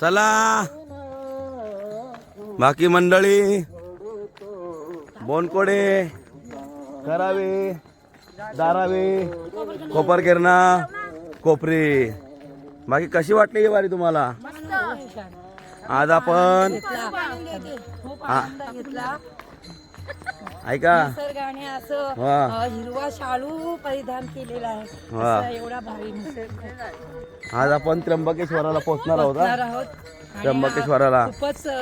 चला. बाकी मंडळी बोनकोडे करावे दारावे कोपरकेरणा कोपरी. बाकी कशी वाटली ही वारी तुम्हाला? आज आपण ऐका. निसर्गाने असं वा. अ, हिरवा शालू परिधान केलेला आहे. वा. असं एवढा भारी निसर्ग. आज आपण त्र्यंबकेश्वराला पोहोचणार आहोत पोहोचणार? आहोत. आणि, त्र्यंबकेश्वराला. खूपच अ,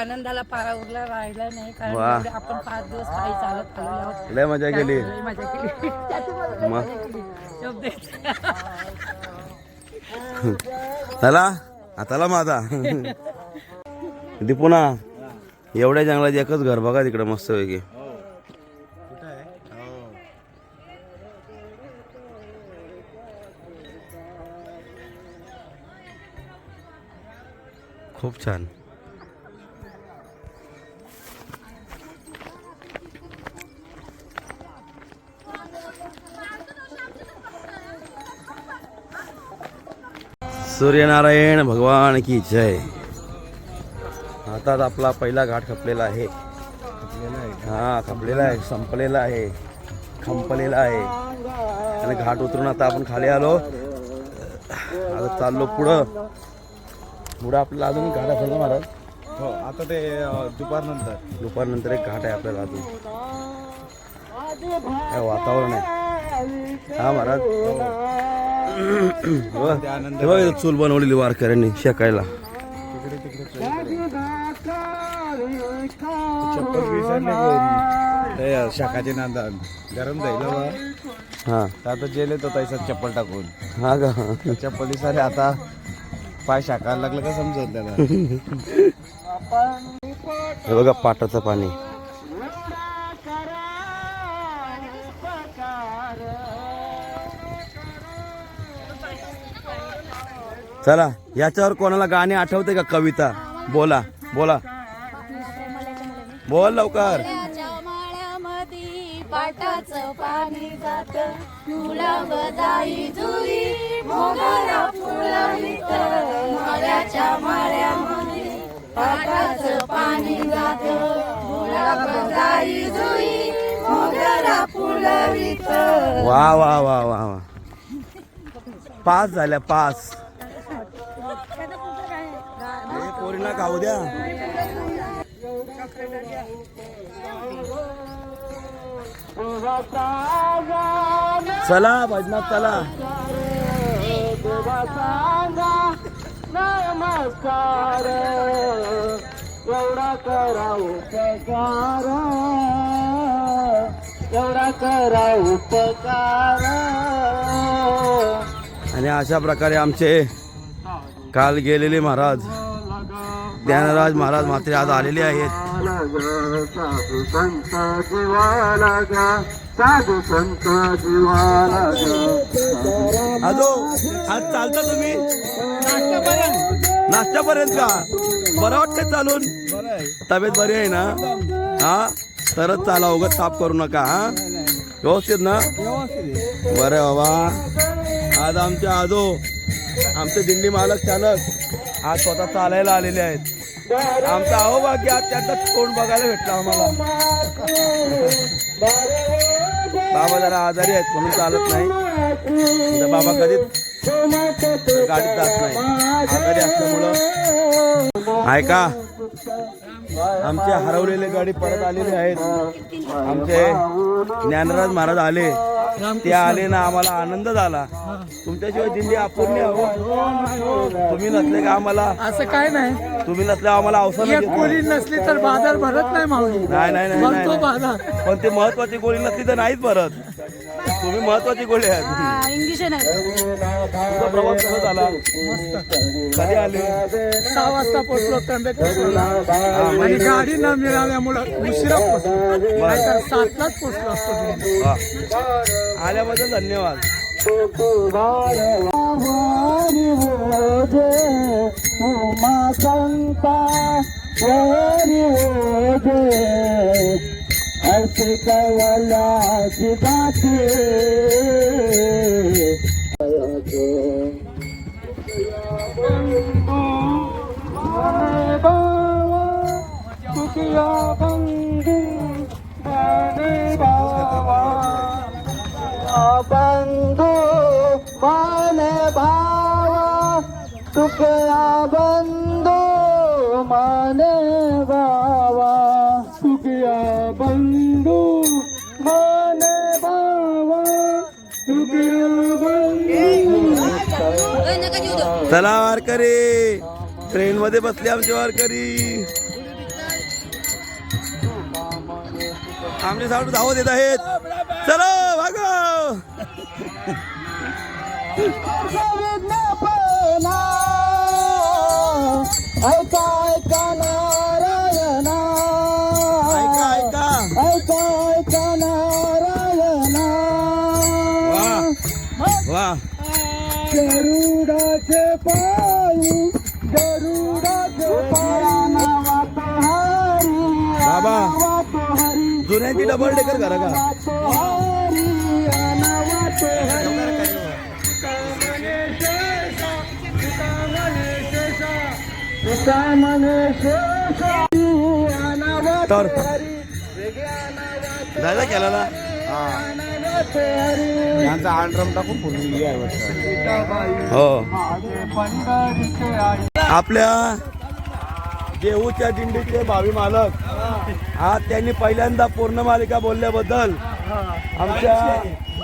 आनंदाला पारा उरला राहिला नाही कारण वा. एवढे आपण पाच दिवस पायी चालत आलेलो आहोत. लय मजा केली. लई मजा केली. मग शब्द आहेत. चला माझा दीपुना एवढ्या जंगलात एकच घर बघा तिकडे मस्त पैकी खूप छान. सूर्यनारायण भगवान की जय. आता आपला पहिला घाट खपलेला आहे. हा खपलेला आहे संपलेला आहे खंपलेला आहे. आणि घाट उतरून आता आपण खाली आलो. आता चाललो पुढं. पुढं आपल्याला अजून घाट असेल ना महाराज. हो आता ते दुपार नंतर. दुपारनंतर एक घाट आहे आपल्याला अजून. काय वातावरण आहे. हा महाराज. हो. हे बघ इथं चूल बनवलेली वारकऱ्यांनी शेकायला. तिकडे तिकडे चप्पल विसरले कोण ते शाखाचे नांदा गरम जाईल बा हा. तर आता जेल येतो तैसा चप्पल टाकून. हा का? चप्पल विसरले आता पाय शाकायला लागलं का समजत त्याला हे बघा पाटाचं पाणी. चला याच्यावर कोणाला गाणे आठवते का कविता? बोला बोला. बोल लवकर. पाटाचं पाणी जात. जाई मोगरा फुलवित माळ्याच्या माळ्यामध्ये पाटाचं पाणी जात. जाई मोगरा फुलवित. वा वा वा वा वा. पास झाल्या पास. पोरींना खाऊ द्या. चला भजनात चला. नमस्कार एवढा करा उपकार. एवढा करा उपकार. आणि अशा प्रकारे आमचे काल गेलेले महाराज ज्ञानराज महाराज मात्र आज आलेले आहेत. साधू संत जीवाला साधू संत जीवाला आजो आज चालता तुम्ही? नाश्त्यापर्यंत का? बरं वाटतं चालून? तब्येत बरी आहे ना? हा? तरच चाला उगत ताप करू नका हा? व्यवस्थित ना? बरं बाबा. आज आमचे आजो आमचे दिंडी मालक चालक. आज स्वतः चालायला आलेले आहेत. आमचा अहो बाकी आज त्यांचा तोंड बघायला भेटला आम्हाला. बाबा जरा आजारी आहेत म्हणून चालत नाही. तर बाबा कधीच गाडीत जात नाही. आजारी असल्यामुळं. ऐका. आमचे हरवलेले गाडी परत आलेले आहेत. आमचे ज्ञानराज महाराज आले. ते आले ना आम्हाला आनंद झाला. तुमच्याशिवाय दिंडी अपूर्ण आहे हो. तुम्ही नसले का आम्हाला? असं काय नाही. तुम्ही नसल्या आम्हाला अवसर एक कोणी नसली तर बाजार भरत नाही माऊली. नाही नाही नाही, बाजार. पण ते महत्वाची गोळी नसली तर नाहीच भरत. तुम्ही महत्वाची गोळी आहेत इंग्लिश प्रवास कसा झाला? कधी आले? सहा वाजता पोहोचलो त्र्यंबकेश्वरला आणि गाडी न मिळाल्यामुळं उशिरा पोहोचलो नाहीतर सातलाच पोहोचलो असतो. वा. आल्याबद्दल धन्यवाद उमा संता वरी ओजे असे कवलाची बाते तुकिया बंधू बंधू माने भावा. तुकया बंधू माने बाबा तुकया बंधू माने बाबा तुकया बंधू चला वारकरी. ट्रेन मध्ये बसले आमचे वारकरी. आमचे साडू धावत येत आहेत. चला भागो ऐका ऐका. नारायणा ऐका ऐका ऐका ऐका नारायणा. वा. वा. गरुडाचे जुन्यांची डबल डेकर करा का? तर जायला केला ना यांचा आंड्रम टाकून वाटतं. हो. आपल्या देहूच्या दिंडीचे भावी मालक आज त्यांनी पहिल्यांदा पूर्ण मालिका बोलल्याबद्दल आमच्या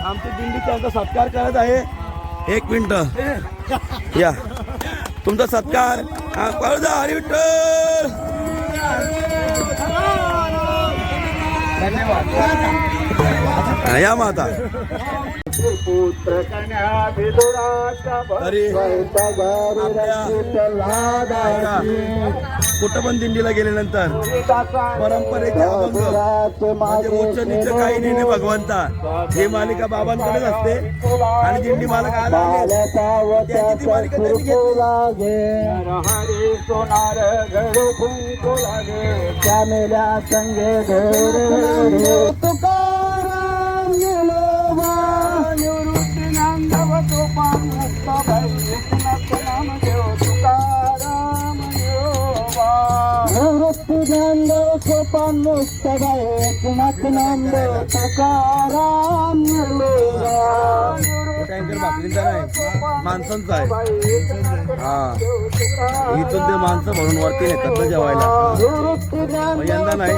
आमची दिंडी त्यांचा सत्कार करत आहे. एक मिनिट. या. तुमचा सत्कार हरी विठ्ठल! या माता. पुत्र कन्या कुठं पण दिंडीला गेल्यानंतर परंपरेचे अभंग म्हणजे उच्च नीच काही नाही भगवंता. ही मालिका बाबांकडेच असते आणि दिंडी मालक आला त्यांची ती मालिका त्यांनी घेतली. निवृत्ती नांदव तुपान मुक्त भई एकनाथ नाम नांदव सोपान भई एकनाथ नाम देव तुकाराम टँकर भाकरींचा नाही माणसांचा आहे. हा. इथून ते माणसं भरून वरती नेतात जेवायला. यंदा नाही.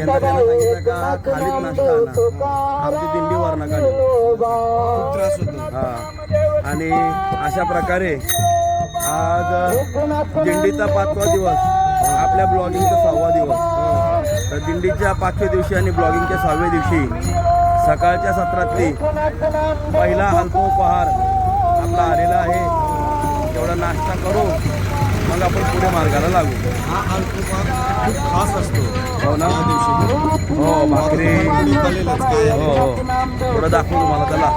यंदा त्यानं सांगितलं का खालीच नाश्ता दिंडी वर नका त्रास होतो. हा. आणि अशा प्रकारे आज दिंडीचा पाचवा दिवस. आपल्या ब्लॉगिंगचा सहावा दिवस. तर दिंडीच्या पाचव्या दिवशी आणि ब्लॉगिंगच्या सहाव्या दिवशी सकाळच्या सत्रातली पहिला अल्पोपहार आपला आलेला आहे. तेवढा नाश्ता करू मग आपण पुढे मार्गाला लागू. हा अल्पोपहार खूप खास असतो. हो ना? या दिवशी. हो भाकरी. हो हो. थोडं दाखवू तुम्हाला त्याला.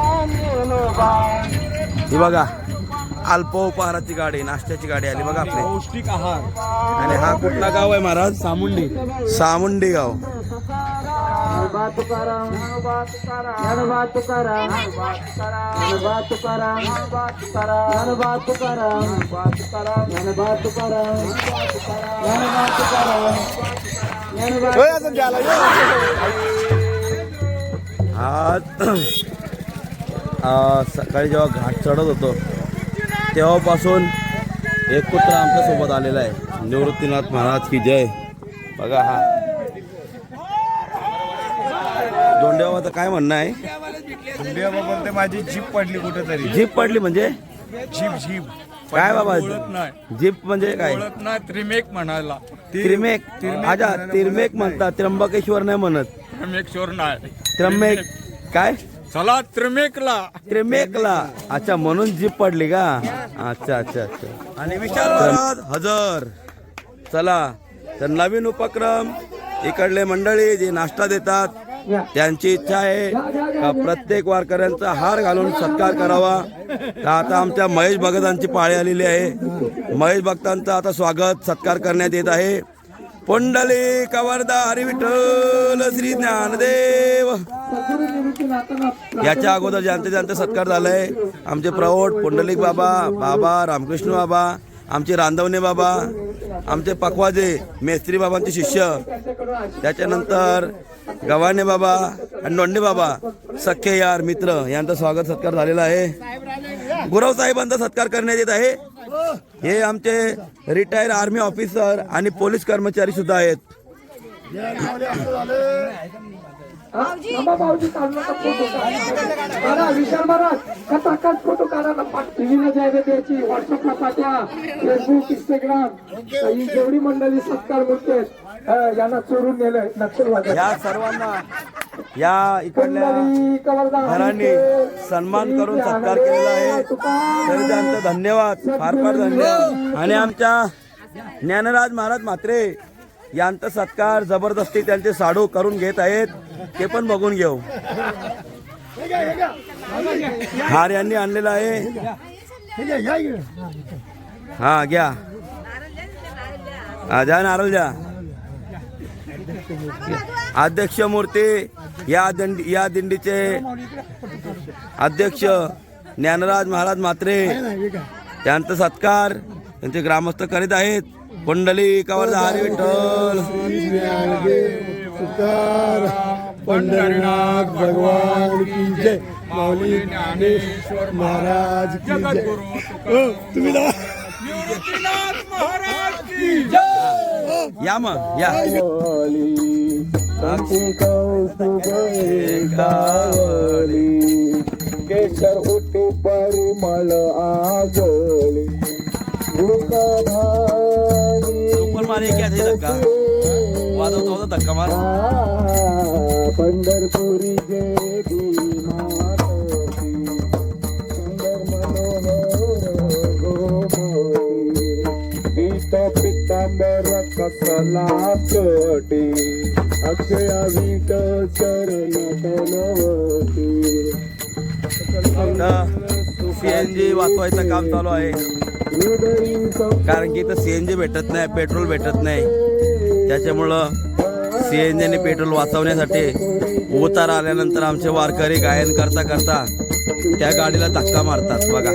ही बघा अल्पोपहाराची गाडी नाश्त्याची गाडी आली बघा आपली. पौष्टिक आहार. आणि हा कुठला गाव आहे महाराज? सामुंडी. सामुंडी गाव. आज सकाळी जेव्हा घाट चढत होतो तेव्हापासून एक कुत्रा आमच्यासोबत आलेला आहे. निवृत्तीनाथ महाराज की जय. बघा हा. दोंडेबाबाचं काय म्हणणं आहे? इंडिया बाबा माझी जीप पडली कुठेतरी. जीप पडली म्हणजे? जीप जीप काय बाबा? ओळख नाही. जीप म्हणजे काय? ओळख नाही त्रिमेक म्हणायला. त्रिमेक? अच्छा तिरमेक म्हणतात त्र्यंबकेश्वर नाही म्हणत. त्रिमेश्वर नाही. त्र्यंबक काय? चला त्रिमेकला. त्रिमेकला. अच्छा म्हणून जीप पडली का? अच्छा अच्छा अच्छा. आणि विशाल महाराज हजर. चला तर नवीन उपक्रम इकडले मंडळी जे नाश्ता देतात त्यांची इच्छा आहे का प्रत्येक वारकऱ्यांचा हार घालून सत्कार करावा? तर आता आमच्या महेश भगतांची पाळी आलेली आहे? महेश भक्तांचं आता स्वागत सत्कार करण्यात येत आहे. पंडले कवर्दा हरी विठ्ठल श्री ज्ञानदेव. याच्या अगोदर ज्यांचे ज्यांचे सत्कार झालाय आमचे प्रौढ पुंडलिक बाबा बाबा रामकृष्ण बाबा आमचे रांधवणे बाबा आमचे पखवाजे मेस्त्री बाबांचे शिष्य त्याच्यानंतर गव्हाणे बाबा आणि नोंडे बाबा सख्खे यार मित्र यांचा स्वागत सत्कार झालेला आहे. गुरव साहेबांचा सत्कार करण्यात येत आहे. हे आमचे रिटायर आर्मी ऑफिसर आणि पोलीस कर्मचारी सुद्धा आहेत. विशाल महाराज. फोटो टीव्हीला द्यायची. व्हॉट्सअपला पाठवा. फेसबुक इंस्टाग्राम ही जेवढी मंडळी सत्कार मूर्ती यांना चोरून नेलंय नक्षलवाद्या या सर्वांना या इकडल्या घरांनी सन्मान करून सत्कार केलेला आहे. तरी त्यांचं धन्यवाद फार फार धन्यवाद. आणि आमच्या ज्ञानराज महाराज म्हात्रे यांचा सत्कार जबरदस्ती त्यांचे साडू करून घेत आहेत. ते पण बघून घेऊ. हार यांनी आणलेला आहे. हा घ्या. हा द्या नारळ द्या. अध्यक्ष मूर्ती या दिंडी या दिंडीचे अध्यक्ष ज्ञानराज महाराज म्हात्रे. त्यांचा सत्कार त्यांचे ग्रामस्थ करीत आहेत. कुंडली कवर हरी विठ्ठल. पंढरीनाथ भगवान की जय. माऊली ज्ञानेश्वर महाराज की जय. तुम्ही ना या मग या. केशर उठी परिमळ सुपर मारे क्या थे धक्का? वाजवतो होता धक्का मार. पंढरपुरी देवी कसला कटी अक्षया वीट चरण तलवती सीएनजी वाचवायचं काम चालू आहे. कारण की इथं सीएनजी भेटत नाही पेट्रोल भेटत नाही. त्याच्यामुळं सीएनजी आणि पेट्रोल वाचवण्यासाठी उतार आल्यानंतर आमचे वारकरी गायन करता करता त्या गाडीला धक्का मारतात बघा.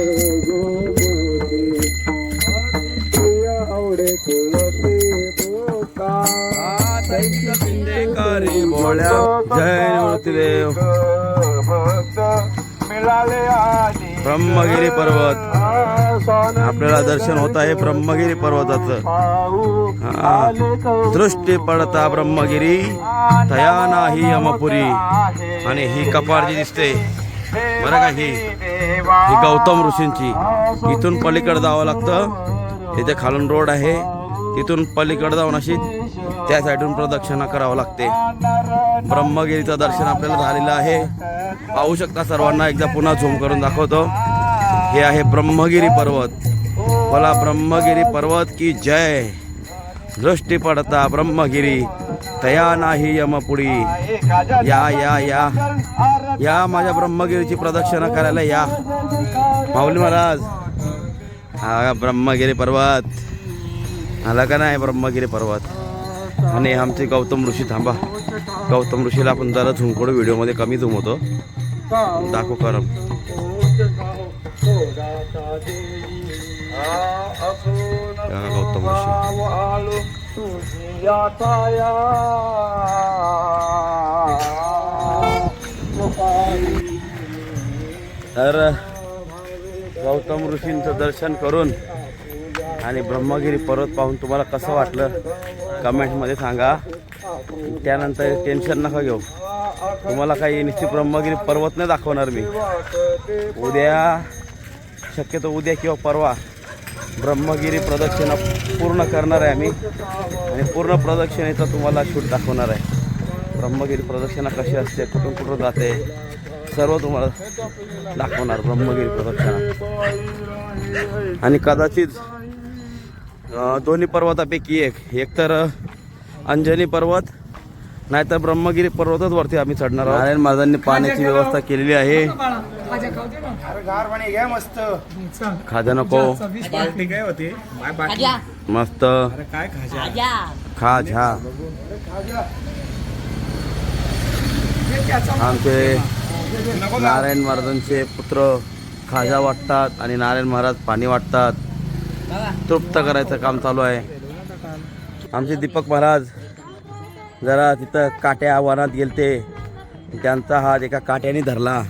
पिंडेकरी जय ब्रह्मगिरी पर्वत. आपल्याला दर्शन होत आहे ब्रह्मगिरी पर्वताचं. दृष्टी पडता ब्रह्मगिरी तया नाही यमपुरी. आणि ही कपार जी दिसते. बरं का ही? ही गौतम ऋषींची. इथून पलीकडे जावं लागतं. इथे खालून रोड आहे. तिथून पलीकडे जाऊन अशी त्या साईडून प्रदक्षिणा करावं लागते. ब्रह्मगिरीचं दर्शन आपल्याला झालेलं आहे. पाहू शकता सर्वांना एकदा पुन्हा झूम करून दाखवतो. हे आहे ब्रह्मगिरी पर्वत. बोला ब्रह्मगिरी पर्वत की जय? दृष्टी पडता ब्रह्मगिरी तया नाही यमपुडी या या या. या माझ्या ब्रह्मगिरीची प्रदक्षिणा करायला या. माऊली महाराज. हा ब्रह्मगिरी पर्वत. आला का नाही ब्रह्मगिरी पर्वत. आणि आमचे गौतम ऋषी थांबा. गौतम ऋषीला आपण जरा झुंकोड व्हिडिओमध्ये कमी झुमवतो. होतो दाखव करम गौतम ऋषी. तर गौतम ऋषींचं दर्शन करून आणि ब्रह्मगिरी पर्वत पाहून तुम्हाला कसं वाटलं कमेंटमध्ये सांगा. त्यानंतर टेन्शन नका घेऊ. तुम्हाला काही निश्चित ब्रह्मगिरी पर्वत नाही दाखवणार मी. उद्या शक्यतो उद्या किंवा परवा ब्रह्मगिरी प्रदक्षिणा पूर्ण करणार आहे आम्ही. आणि पूर्ण प्रदक्षिणेचा तुम्हाला शूट दाखवणार आहे. ब्रह्मगिरी प्रदक्षिणा कशी असते कुठून कुठून जाते सर्व तुम्हाला दाखवणार ब्रह्मगिरी प्रदक्षिणा. आणि कदाचित दोन्ही पर्वतापैकी एक. एक तर अंजनी पर्वत नाहीतर ब्रह्मगिरी पर्वतच वरती आम्ही चढणार आहोत. नारायण महाराजांनी पाण्याची व्यवस्था केलेली आहे. खाजा नको. काय होते? मस्त. काय खायचे खा झा आमचे नारायण महाराजांचे पुत्र खाजा वाटतात आणि नारायण महाराज पाणी वाटतात. तृप्त करायचं काम चालू आहे. आमचे दीपक महाराज जरा तिथं काट्या वनात गेलते. त्यांचा हात एका काट्याने धरला.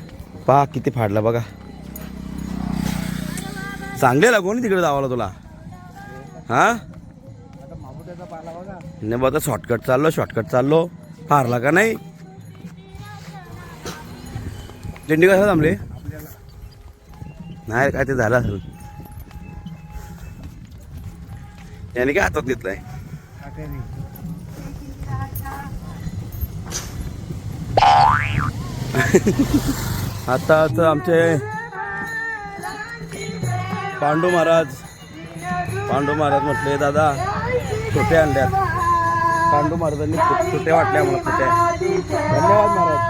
पहा किती फाडला बघा. चांगले लागून तिकडे जावाला तुला. हा? नाही बघा शॉर्टकट चाललो शॉर्टकट चाललो. हारला का नाही? दिंडी कसं थांबले? नाही काय ते झालं असेल. याने काय हातात घेतलाय? आता तर आमचे पांडू महाराज पांडू महाराज म्हटले दादा छोटे आणल्यात. पांडू महाराजांनी छोटे वाटले आम्हाला छोटे. धन्यवाद महाराज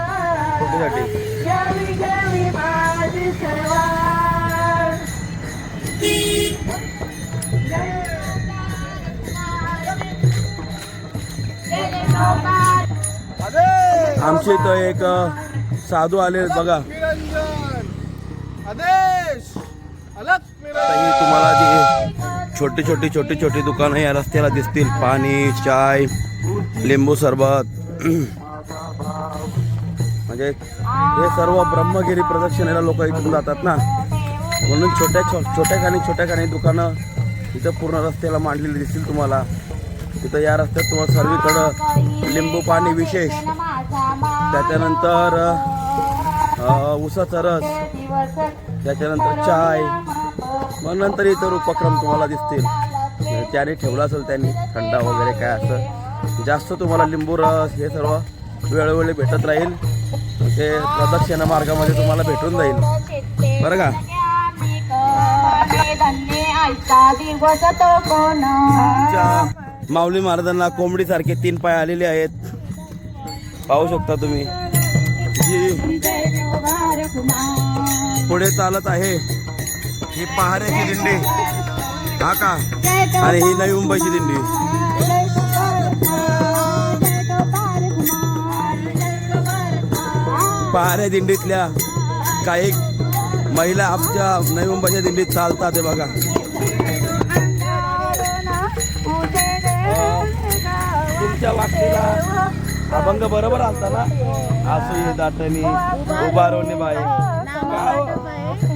छोटेसाठी. आमच्या इथं एक साधू आले बघा. ही तुम्हाला जी छोटी छोटी छोटी छोटी दुकानं या रस्त्याला दिसतील. पाणी चाय लिंबू सरबत. म्हणजे हे सर्व ब्रह्मगिरी प्रदक्षिणेला लोक इथून जातात ना. म्हणून छोट्या छो छोट्या खाणी छोट्या खाणी दुकानं इथं पूर्ण रस्त्याला मांडलेली दिसतील तुम्हाला. तिथं या रस्त्यात तुम्हाला सर्वीकडं लिंबू पाणी विशेष. त्याच्यानंतर उसाचा रस. त्याच्यानंतर चाय. मग नंतर इतर उपक्रम तुम्हाला दिसतील. त्याने ठेवला असेल त्यांनी थंडा वगैरे काय असं. जास्त तुम्हाला लिंबू रस हे सर्व वेळोवेळी भेटत राहील. ते प्रदक्षिणा मार्गामध्ये तुम्हाला भेटून जाईल. बरं का? धन्य आयचा दिवस तो कोण माऊली महाराजांना कोंबडीसारखे तीन पाय आलेले आहेत. पाहू शकता तुम्ही. पुढे चालत आहे. ही पहाऱ्याची दिंडी हा का? आणि ही नवी मुंबईची दिंडी पहाऱ्या दिंडीतल्या काही महिला आमच्या नवी मुंबईच्या दिंडीत चालतात हे बघा. तुमच्या वाटणीला अभंग बरोबर आलता ना आसू ये दाटणी उभारवणे बाई?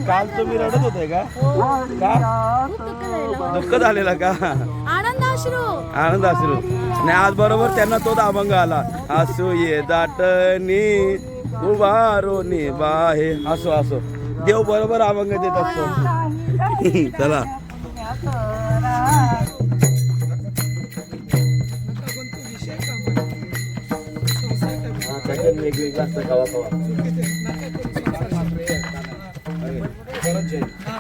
काल तुम्ही रडत होते का? का? दुःख झालेला का? आनंद अश्रू. आणि आज बरोबर त्यांना तोच अभंग आला. असू ये दाटणी उभारोनी बाहे असो असो. देव बरोबर अभंग देत असतो. चला. वेगवेगळं असतं कवा कवा.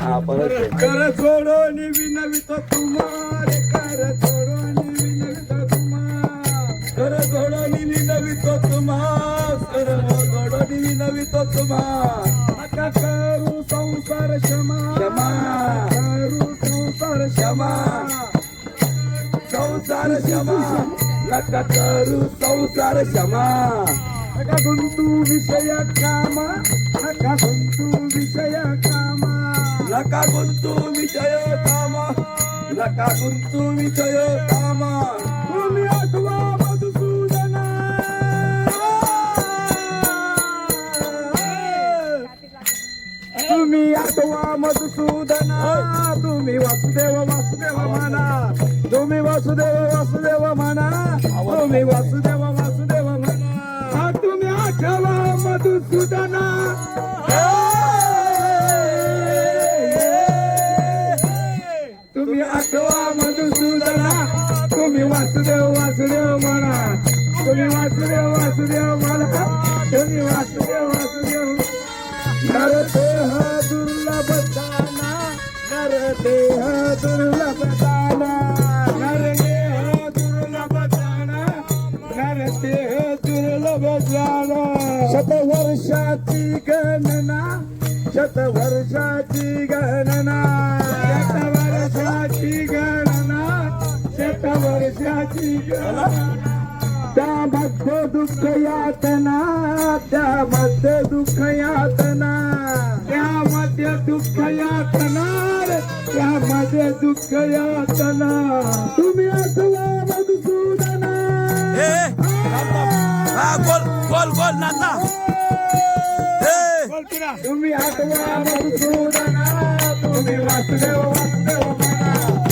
हा परत. कर छोडून विनवित तुम्हारे कर छोडून विनवित तुम्हा कर घोडणी विनवितो तुम्हा कर घोडणी विनवितो तुम्हा नका करू संसार क्षमा क्षमा. करू संसार क्षमा संसार क्षमा नका करू संसार क्षमा नका गुंतू विषय कामा नका गुंतू विषय कामा नका गुंतू विषय कामा नका गुंतू विषय कामा तुम्ही आठवा मधुसूदना तुम्ही आठवा मधुसूदना तुम्ही वासुदेव वासुदेव म्हणा तुम्ही वासुदेव वासुदेव आठवा तुम्ही आठवा मधुसूदना. तुम्ही वासुदेव वासुदेव म्हणा. तुम्ही वासुदेव वासुदेव म्हणा. तुम्ही वासुदेव वासुदेव नर देह दुर्लभ दाना नर देह दुर्लभ दाना नर देह दुर्लभ दाना नर देह दुर्लभ शतवर्षाची गणना शतवर्षाची गणना. शतवर्षाची गणना शतवर्षाची गणना. त्यामध्ये दुःख यातना त्यामध्ये दुःख यातना. त्यामध्ये दुःख यातना त्यामध्ये दुःख यातना. तुम्ही असला मधुसूदना. हा गोल गोल गोल नाता. तुम्ही आठवा तुम्ही वासुदेव वासुदेव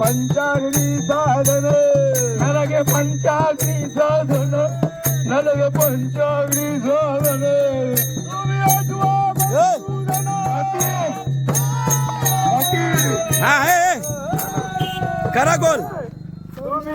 పంచాగ్ని సాధన నలగే పంచాగ్ని సాధన నలగే పంచాగ్ని సాధన करा गोल तुम्ही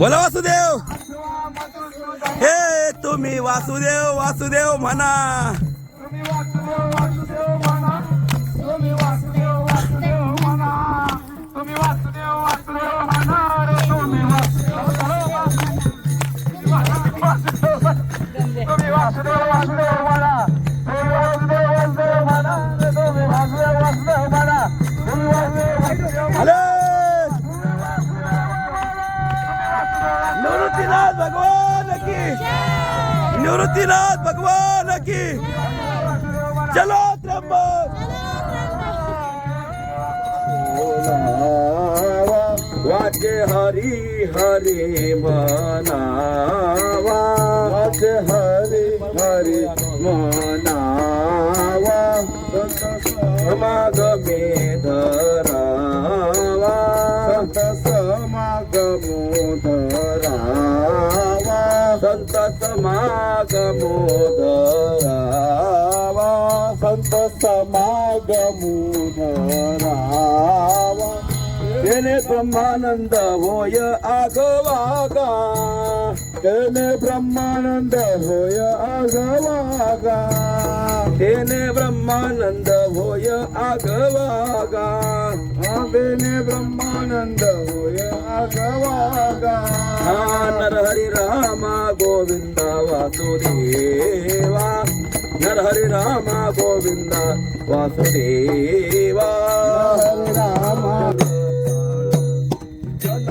बोला वासुदेव. हे तुम्ही वासुदेव वासुदेव म्हणा. सिद्धिनाथ भगवान की। चलो त्र्यंबक। वाजे हरि हरि मनावा। वाजे हरि हरे मनावा। माग मेधर समागमोदरावा संत समागमोदरावा तेने ब्रह्मानंद होय आगवागा तेने ब्रह्मानंद होय आगवागा तेने ब्रह्मानंद होय आगवागा तेने ब्रह्मानंद होय आगवागा नरहरी रामा गोविंदा वासुदेवा नरहरी रामा गोविंदा वासुदेवा रामा चल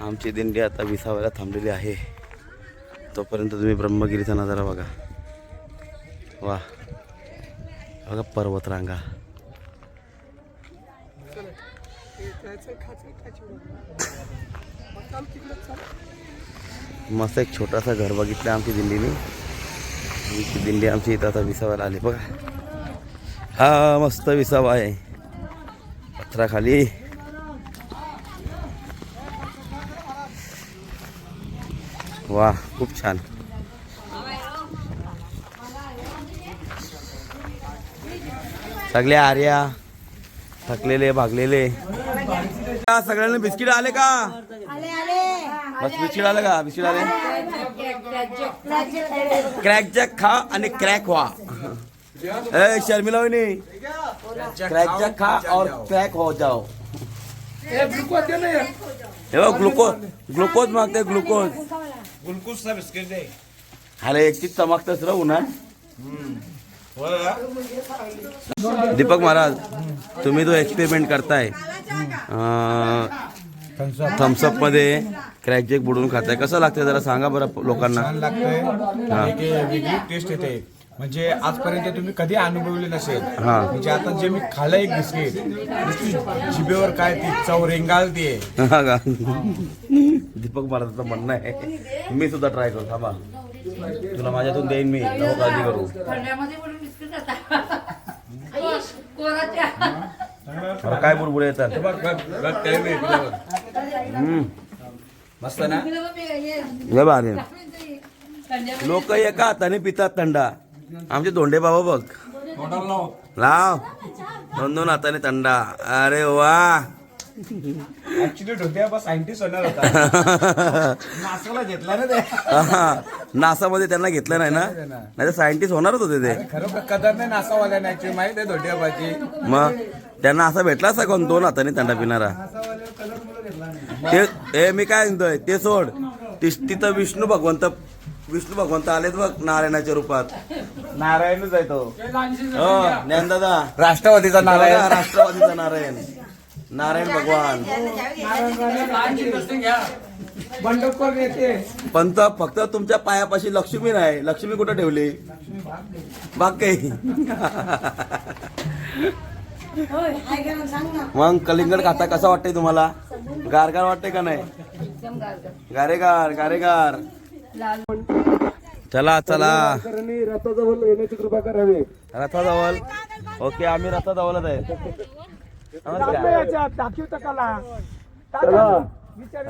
आमची दिंडी आता विसाव्याला थांबलेली आहे. तोपर्यंत तुम्ही ब्रह्मगिरीचा नजारा बघा. वा. बघा पर्वतरांगा. मस्त एक छोटासा घर बघितलं आमची दिंडीने. दिंडी आमची इथं आता विसाव्याला आली. बघा. हा मस्त विसावा आहे. पथराखाली वा खूप छान. सगळे आर्या थकलेले भागलेले. सगळ्यांना बिस्किट आले का? बस बिस्किट आले का? बिस्किट आले? क्रॅक जॅक खा आणि क्रॅक व्हा. ए शर्मिला वहिनी. क्रॅक जॅक खा और क्रॅक हो जाओ. हे ग्लुकोज ग्लुकोज मागते ग्लुकोज गुलकुसचा बिस्किट दे. अरे एकटीच चमकतच राहू ना. दीपक महाराज तुम्ही जो एक्सपेरिमेंट करताय. थम्सअपमध्ये क्रॅक जेक बुडून खाताय. कसं लागतंय जरा सांगा बरं लोकांना. टेस्ट येते. म्हणजे आजपर्यंत तुम्ही कधी अनुभवले नसेल. हा. म्हणजे आता जे मी खाल्लं एक बिस्किट नुसती जिभेवर काय ती चव रेंगाळतीये हा का दीपक महाराजांचं म्हणणं आहे. मी सुद्धा ट्राय करू थांबा. तुला माझ्यातून देईन मी. नको काळजी करू. थंड्यामध्ये बिस्किट मला काय बुडबुडे येतात हम्म. मस्त ना? लय भारी लोक एका हाताने पितात थंडा. आमचे धोंडे बाबा बघ. लाव. दोन दोन हाताने थंडा अरे वा. सायंटिस्ट होणार होता. नासाला घेतला ना ते. नासामध्ये त्यांना घेतलं नाही ना? नाही. तर सायंटिस्ट होणारच होते ते. खरं कदर नाही नासावाल्या ऍक्च्युली माहीत आहे धोट्याबाची मग त्यांना असा भेटला असा कोण? दोन हाताने थंडा पिणारा. ते ए मी काय म्हणतोय? ते सोड. तिथं विष्णू भगवंत विष्णू भगवंत आलेत बघ नारायणाच्या रूपात. नारायणच आहे तो. हो ज्ञानदादा राष्ट्रवादीचा बघा, नारायण. राष्ट्रवादीचा नारायण. नारायण भगवान. बंडखोर नेते. पंत फक्त तुमच्या पायापाशी लक्ष्मी नाही. लक्ष्मी कुठं ठेवली? बाग काही. मग कलिंगड खाता कसा वाटतंय तुम्हाला? गारगार वाटतंय का नाही? गारेगार. गारेगार चला चला. रथाजवळ येण्याची कृपा करावी रथाजवळ? ओके आम्ही रथाजवळच आहे.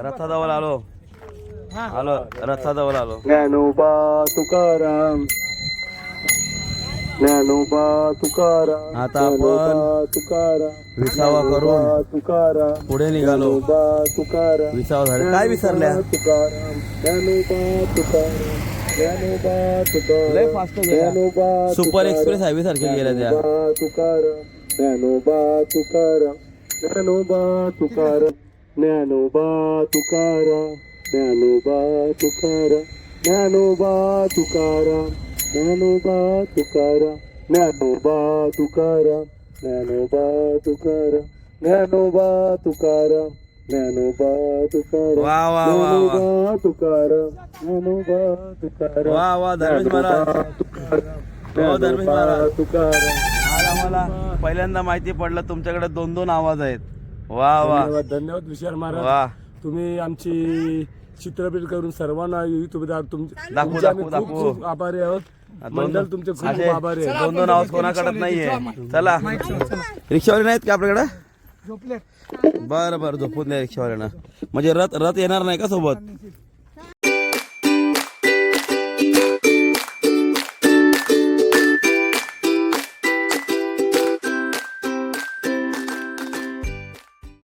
रथाजवळ आलो. आलो रथाजवळ आलो. ज्ञानोबा तुकाराम. ज्ञानोबा तुकाराम. आता आपण तुकाराम. विसावा करून तुकाराम. पुढे निघालो. तुकाराम. विसावा झाले. काय विसरल्या? ज्ञानोबा तुकाराम. ज्ञानोबा तुकाराम. लय फास्ट गेल्या ज्ञानोबा सुपर एक्सप्रेस हायवे सारख्या गेल्या त्या. ज्ञानोबा तुकाराम ज्ञानोबा तुकाराम ज्ञानोबा तुकाराम ज्ञानोबा तुकाराम ज्ञानोबा तुकाराम ज्ञानोबा तुकाराम ज्ञानोबा तुकाराम ज्ञानोबा तुकाराम ज्ञानोबा तुकाराम ज्ञानोबा तुकाराम ज्ञानोबा वा वा वा वा ज्ञानोबा ज्ञानोबा वा वा धर्मेश महाराज. हो धर्मेश महाराज. तुकाराम आज आम्हाला पहिल्यांदा माहिती पडलं तुमच्याकडे दोन दोन आवाज आहेत. वा वा. धन्यवाद धन्यवाद विशाल महाराज. वा. तुम्ही आमची चित्रपट करून सर्वांना युट्यूबदार तुमचे दाखवू, तुमचे आम्ही दाखवू, खूप दाखवू. खूप आभारी आहोत. दोन- मंडळ तुमचे खूप असे खूप आभारी आहे दोन दोन आवाज कोणाकडे? नाहीये चला. रिक्षावाले नाहीत का आपल्याकडे? बरं बरं झोपून द्या रिक्षावाल्यानं. म्हणजे रथ रथ येणार नाही का सोबत?